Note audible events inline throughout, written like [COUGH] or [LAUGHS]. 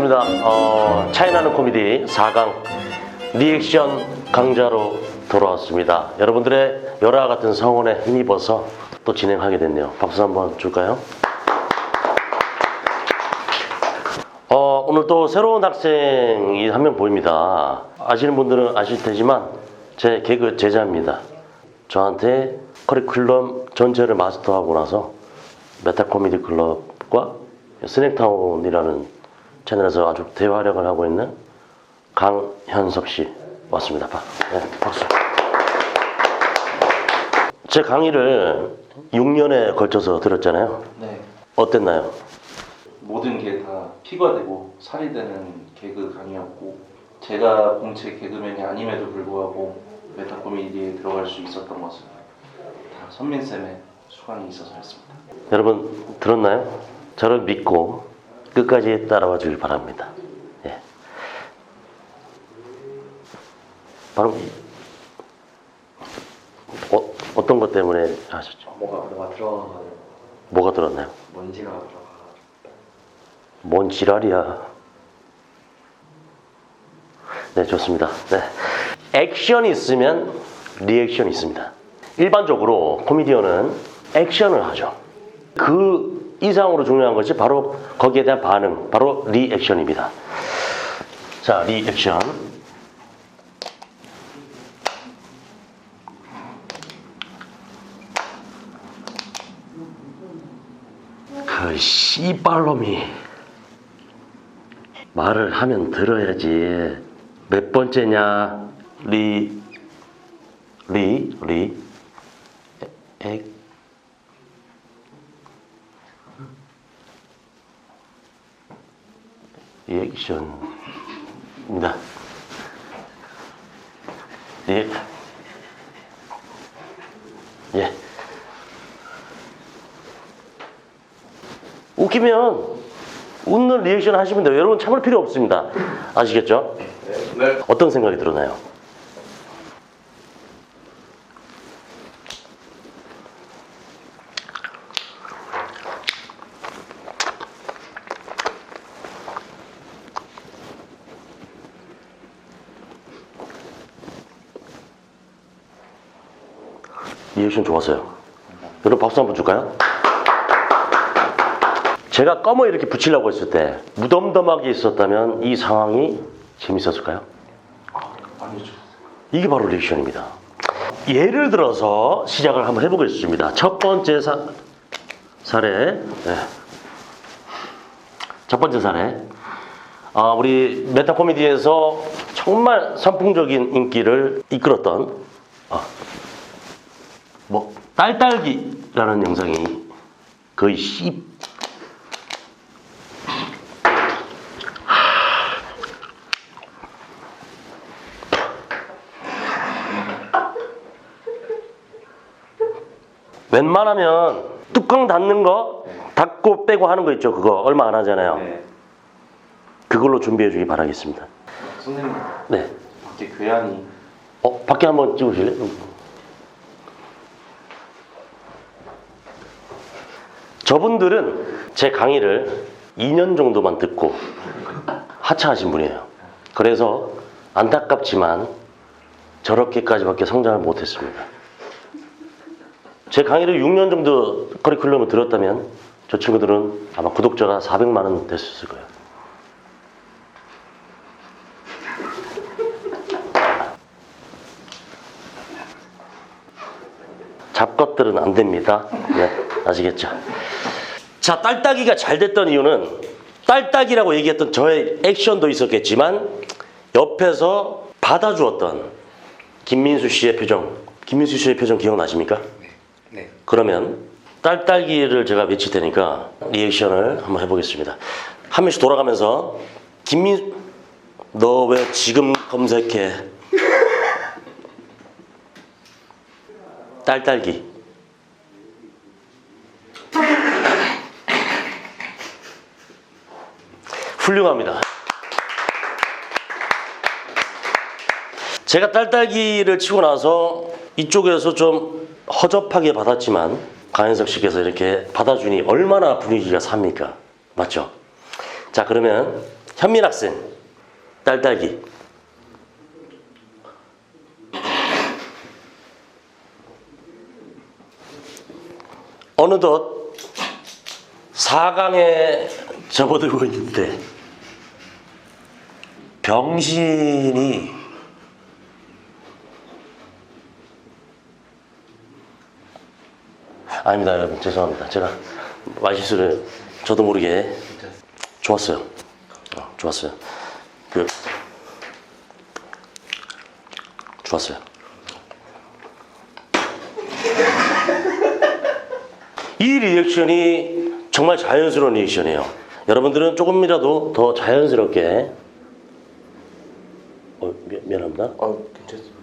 반갑습니다. 어, 차이나는 코미디 4강 리액션 강자로 돌아왔습니다. 여러분들의 열화 같은 성원에 힘입어서 또 진행하게 됐네요. 박수 한번 줄까요? 어, 오늘 또 새로운 학생이 한 명 보입니다. 아시는 분들은 아실 테지만 제 개그 제자입니다. 저한테 커리큘럼 전체를 마스터하고 나서 메타 코미디 클럽과 스낵타운이라는 채널에서 아주 대활약을 하고 있는 강현석 씨 왔습니다. 박, 네, 박수. 제 강의를 6년에 걸쳐서 들었잖아요. 네. 어땠나요? 모든 게 다 피가 되고 살이 되는 개그 강의였고 제가 공채 개그맨이 아님에도 불구하고 메타 코미디에 들어갈 수 있었던 것은 다 선민 쌤의 수강이 있어서 했습니다. 여러분 들었나요? 저를 믿고 끝까지 따라와 주길 바랍니다. 예. 바로 이- 어, 어떤 것 때문에 하셨죠? 뭐가 뭐가 들어가가지고 뭐가 들었나요? 먼지가 들어가가지고 뭔 지랄이야. 네, 좋습니다. 네. 액션이 있으면 리액션이 있습니다. 일반적으로 코미디언은 액션을 하죠. 그 이상으로 중요한 것이 바로 거기에 대한 반응, 바로 리액션입니다. 자, 리액션. 그 씨발놈이 말을 하면 들어야지. 몇 번째냐? 리, 리, 리, 에, 액, 리 액션입니다. 예. 예. 웃기면 웃는 리액션 하시면 돼요. 여러분 참을 필요 없습니다. 아시겠죠? 네. 어떤 생각이 들었나요? 리액션 좋았어요. 여러분 박수 한번 줄까요? 제가 껌을 이렇게 붙이려고 했을 때 무덤덤하게 있었다면 이 상황이 재밌었을까요? 아니죠. 이게 바로 리액션입니다. 예를 들어서 시작을 한번 해보겠습니다. 첫 번째 사, 사례. 네. 첫 번째 사례. 아, 우리 메타 코미디에서 정말 선풍적인 인기를 이끌었던 아, 뭐 딸딸기라는 영상이 거의 10 웬만하면 뚜껑 닫는 거 닫고 빼고 하는 거 있죠. 그거 얼마 안 하잖아요. 네. 그걸로 준비해 주기 바라겠습니다. 선생님 네. 밖에 괴한이 어, 밖에 한번 찍으실래요? 저분들은 제 강의를 2년 정도만 듣고 하차하신 분이에요. 그래서 안타깝지만 저렇게까지밖에 성장을 못했습니다. 제 강의를 6년 정도 커리큘럼을 들었다면 저 친구들은 아마 구독자가 400만은 됐을 거예요. 잡것들은 안 됩니다. 네, 아시겠죠? 자, 딸따기가 잘 됐던 이유는 딸따기라고 얘기했던 저의 액션도 있었겠지만 옆에서 받아주었던 김민수 씨의 표정, 김민수 씨의 표정 기억나십니까? 네. 그러면 딸딸기를 제가 외칠 테니까 리액션을 한번 해보겠습니다. 한 명씩 돌아가면서 김민 너 왜 지금 검색해? [LAUGHS] 딸딸기. 훌륭합니다. 제가 딸딸기를 치고 나서 이쪽에서 좀 허접하게 받았지만 강현석 씨께서 이렇게 받아주니 얼마나 분위기가 삽니까? 맞죠? 자 그러면 현민 학생 딸딸기 어느덧 4강에 접어들고 있는데 병신이 아닙니다 여러분. 죄송합니다. 제가 말실수를 저도 모르게 좋았어요. 어, 좋았어요. 그 좋았어요. 이 리액션이 정말 자연스러운 리액션이에요. 여러분들은 조금이라도 더 자연스럽게 어, 미, 미안합니다 아 괜찮습니다.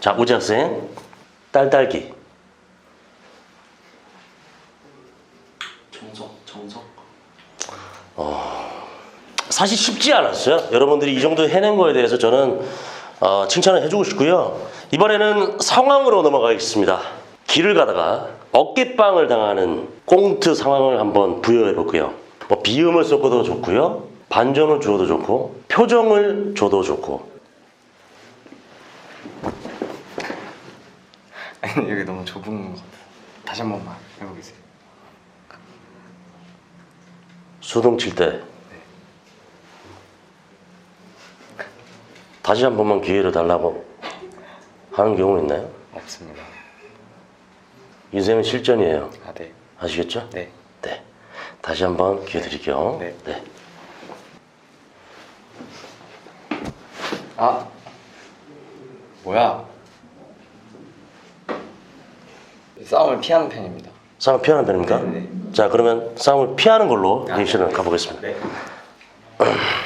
자, 우지 학생. 딸딸기. 정석 정석 사실 쉽지 않았어요. 여러분들이 이 정도 해낸 거에 대해서 저는 어, 칭찬을 해주고 싶고요. 이번에는 상황으로 넘어가겠습니다. 길을 가다가 어깨빵을 당하는 꽁트 상황을 한번 부여해 볼게요. 뭐 비음을 섞어도 좋고요. 반전을 주어도 좋고 표정을 줘도 좋고 아니 여기 너무 좁은 것 같아. 다시 한 번만 해보겠습니다. 수동 칠 때 다시 한 번만 기회를 달라고 하는 경우는 있나요? 없습니다. 인생은 실전이에요. 아 네. 아시겠죠? 네. 네. 다시 한번 기회 드릴게요. 네. 네. 아 뭐야? 싸움을 피하는 편입니다. 싸움을 피하는 편입니까? 네, 자, 그러면 싸움을 피하는 걸로 아, 리액션을 네. 가보겠습니다. 네. [CLEARS THROAT]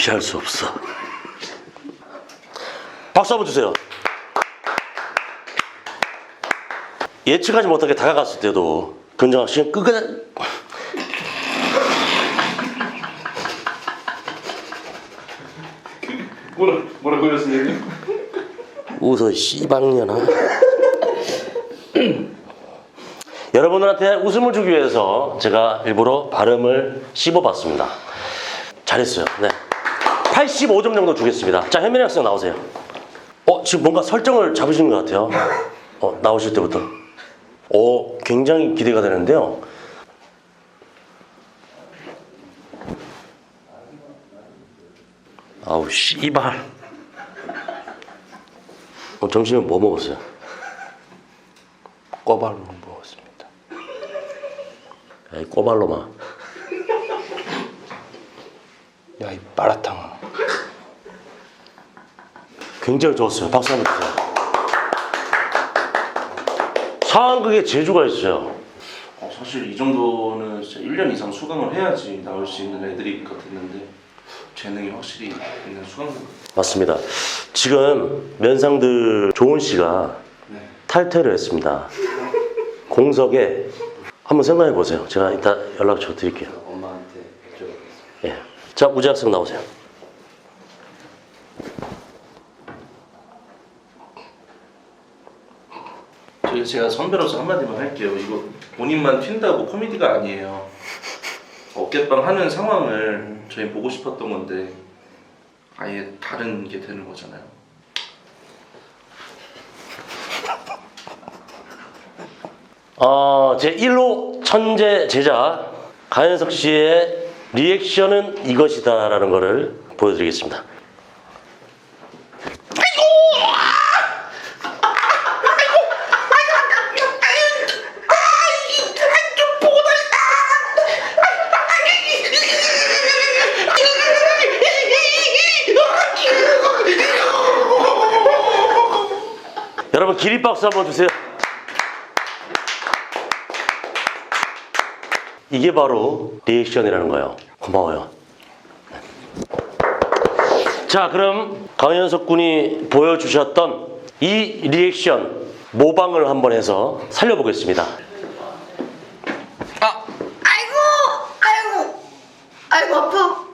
넌 피할 수 없어. 박수 한번 주세요. 예측하지 못하게 다가갔을 때도 근정학 씨는 끝까지 뭐라 뭐라고요 선생님? 웃어 씨방년아 [CLEARS THROAT] 여러분들한테 웃음을 주기 위해서 제가 일부러 발음을 씹어봤습니다 잘했어요 네 85점 정도 주겠습니다 자 현민이 학생 나오세요 어 지금 뭔가 설정을 잡으시는 것 같아요 어 나오실 때부터 오 굉장히 기대가 되는데요 아우 씨발 어, 점심에 뭐 먹었어요? 꼬발로 먹었습니다. 야이 꼬발로마. 야 이 마라탕아. 굉장히 좋았어요. 박수 한번 주세요. 상황극에 재주가 있어요. 어, 사실 이 정도는 진짜 1년 이상 수강을 해야지 나올 수 있는 애드립 같았는데 재능이 확실히 있는 수강생 맞습니다. 지금 면상들 조은 씨가 네. 탈퇴를 했습니다. 공석에 한번 생각해 보세요. 제가 이따 연락처 드릴게요. 엄마한테 여쭤보겠습니다. 예. 자, 우지 학생 나오세요. 제가 선배로서 한마디만 할게요. 이거 본인만 튄다고 코미디가 아니에요. 어깨빵 하는 상황을 저희 보고 싶었던 건데 아예 다른 게 되는 거잖아요. 어, 제 1호 천재 제자 가현석 씨의 리액션은 이것이다 라는 것을 보여드리겠습니다. 여러분 기립박수 한번 주세요. 이게 바로 리액션이라는 거예요. 고마워요. 자, 그럼 강현석 군이 보여주셨던 이 리액션 모방을 한번 해서 살려보겠습니다. 아이고, 아이고, 아이고 아파.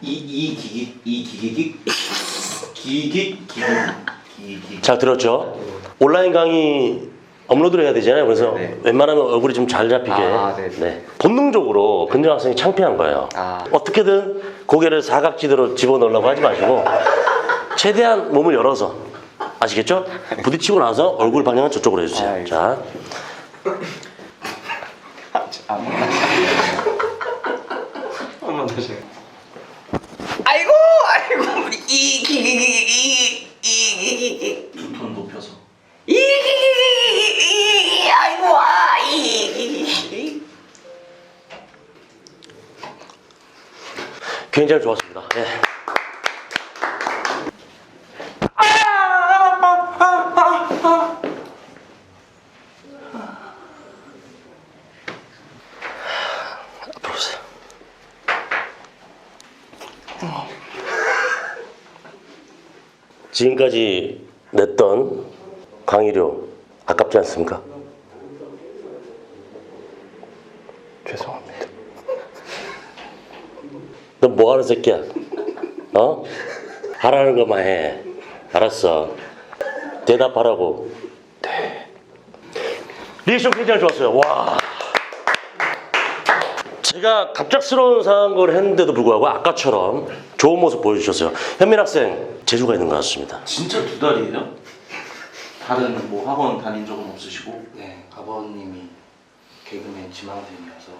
이이 기기 이 기기기 기기 기기 기기 잘 들었죠? 온라인 강의 업로드를 해야 되잖아요. 그래서 네. 웬만하면 얼굴이 좀 잘 잡히게. 아, 네. 본능적으로 근정 학생이 창피한 거예요. 아. 어떻게든 고개를 사각지대로 집어넣으려고 하지 마시고 최대한 몸을 열어서 아시겠죠? 부딪히고 나서 얼굴 방향은 저쪽으로 해주세요. 아, 자, 굉장히 좋았습니다. 예. 지금까지 냈던 강의료 아깝지 않습니까? 죄송합니다. 너 뭐 하는 새끼야? 어? 하라는 것만 해. 알았어. 대답하라고. 네. 리액션 굉장히 좋았어요. 와. 제가 갑작스러운 상황을 했는데도 불구하고 아까처럼 좋은 모습 보여주셨어요. 현민 학생 재주가 있는 것 같습니다. 진짜 두 달이에요? 다른 뭐 학원 다닌 적은 없으시고 네, 아버님이 개그맨 지망생이어서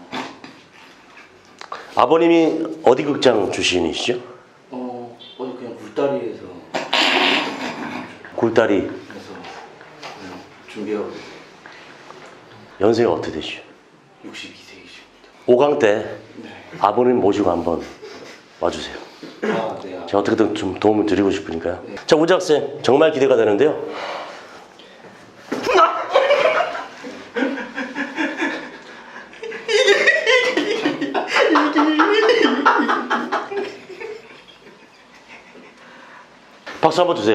아버님이 어디 극장 출신이시죠? 어 어디 그냥 굴다리에서 굴다리 그래서 그냥 준비하고 연세가 어떻게 되시죠? 62세이십니다. 5강 때 네. 아버님 모시고 한번 와주세요. 아, 네. 아, 제가 어떻게든 좀 도움을 드리고 싶으니까요. 자, 우지 학생 정말 기대가 되는데요. 박수 한번 주세요.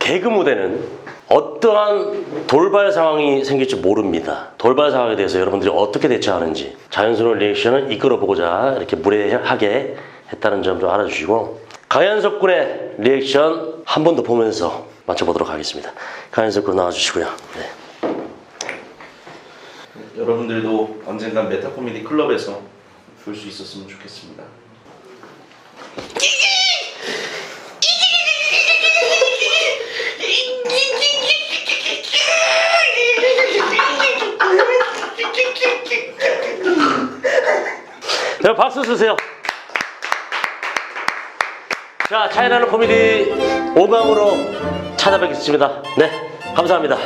개그 무대는 어떠한 돌발 상황이 생길지 모릅니다. 돌발 상황에 대해서 여러분들이 어떻게 대처하는지 자연스러운 리액션을 이끌어 보고자 이렇게 무례하게 했다는 점 좀 알아주시고 강현석 군의 리액션 한 번 더 보면서 맞춰보도록 하겠습니다. 강현석 군 나와주시고요. 네. 여러분들도 언젠간 메타코미디 클럽에서 볼 수 있었으면 좋겠습니다. 자, 박수 주세요. 자, 차이나는 코미디 5강으로 찾아뵙겠습니다. 네, 감사합니다.